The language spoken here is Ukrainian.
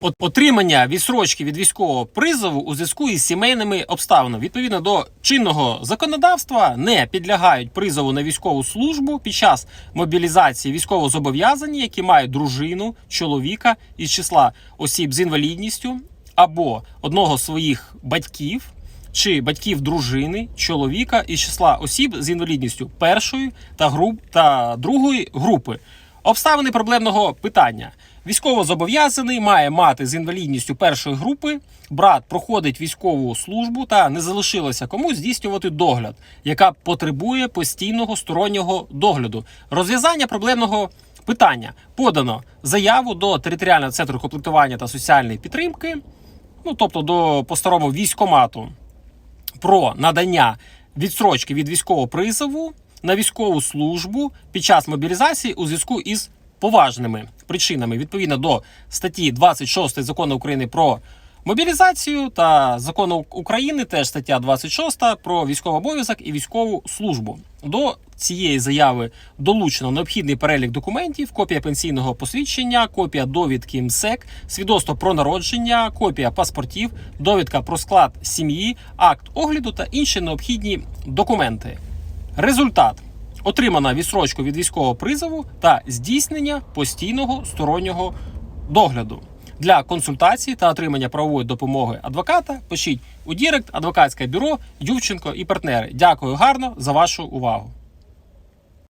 От- Отримання відсрочки від військового призову у зв'язку із сімейними обставинами відповідно до чинного законодавства не підлягають призову на військову службу під час мобілізації військовозобов'язані, які мають дружину, чоловіка із числа осіб з інвалідністю або одного з своїх батьків чи батьків дружини, чоловіка із числа осіб з інвалідністю першої та груп та другої групи. Обставини проблемного питання. Військовозобов'язаний має мати з інвалідністю першої групи. Брат проходить військову службу та не залишилося кому здійснювати догляд, яка потребує постійного стороннього догляду. Розв'язання проблемного питання подано заяву до територіального центру комплектування та соціальної підтримки, ну тобто до по-старому військомату про надання відстрочки від військового призову на військову службу під час мобілізації у зв'язку із поважними причинами відповідно до статті 26 закону України про мобілізацію та закону України, теж стаття 26 про військовий обов'язок і військову службу. До цієї заяви долучено необхідний перелік документів, копія пенсійного посвідчення, копія довідки МСЕК, свідоцтво про народження, копія паспортів, довідка про склад сім'ї, акт огляду та інші необхідні документи. Результат отримана відсрочку від військового призову та здійснення постійного стороннього догляду. Для консультації та отримання правової допомоги адвоката пишіть у Дірект адвокатське бюро Ювченко і партнери. Дякую гарно за вашу увагу.